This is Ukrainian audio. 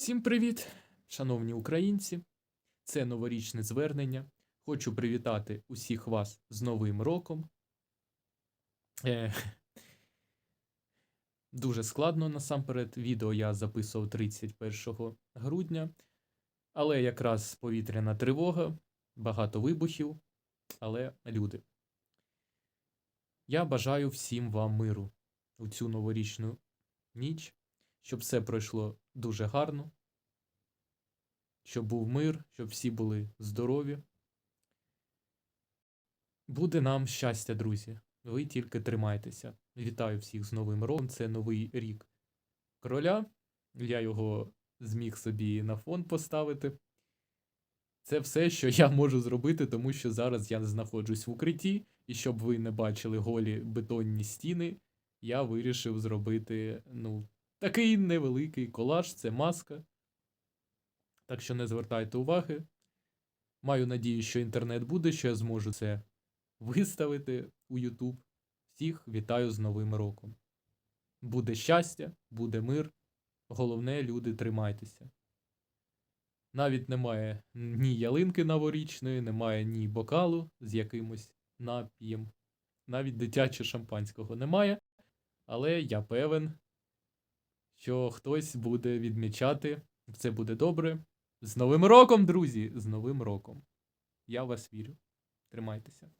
Всім привіт, шановні українці! Це новорічне звернення. Хочу привітати усіх вас з Новим роком. Е, дуже складно насамперед. Відео я записував 31 грудня, але якраз повітряна тривога, багато вибухів, але люди. Я бажаю всім вам миру у цю новорічну ніч, щоб все пройшло дуже гарно, щоб був мир, щоб всі були здорові. Буде нам щастя, друзі. Ви тільки тримайтеся. Вітаю всіх з Новим роком. Це новий рік короля. Я його зміг собі на фон поставити. Це все, що я можу зробити, тому що зараз я знаходжусь в укритті, і щоб ви не бачили голі бетонні стіни, я вирішив зробити, ну, такий невеликий колаж, це маска. Так що не звертайте уваги. Маю надію, що інтернет буде, що я зможу це виставити у YouTube. Всіх вітаю з Новим роком. Буде щастя, буде мир. Головне, люди, тримайтеся. Навіть немає ні ялинки новорічної, немає ні бокалу з якимось напієм. Навіть дитячого шампанського немає. Але я певен, що хтось буде відмічати. Це буде добре. З Новим роком, друзі! З Новим роком. Я вас вірю. Тримайтеся.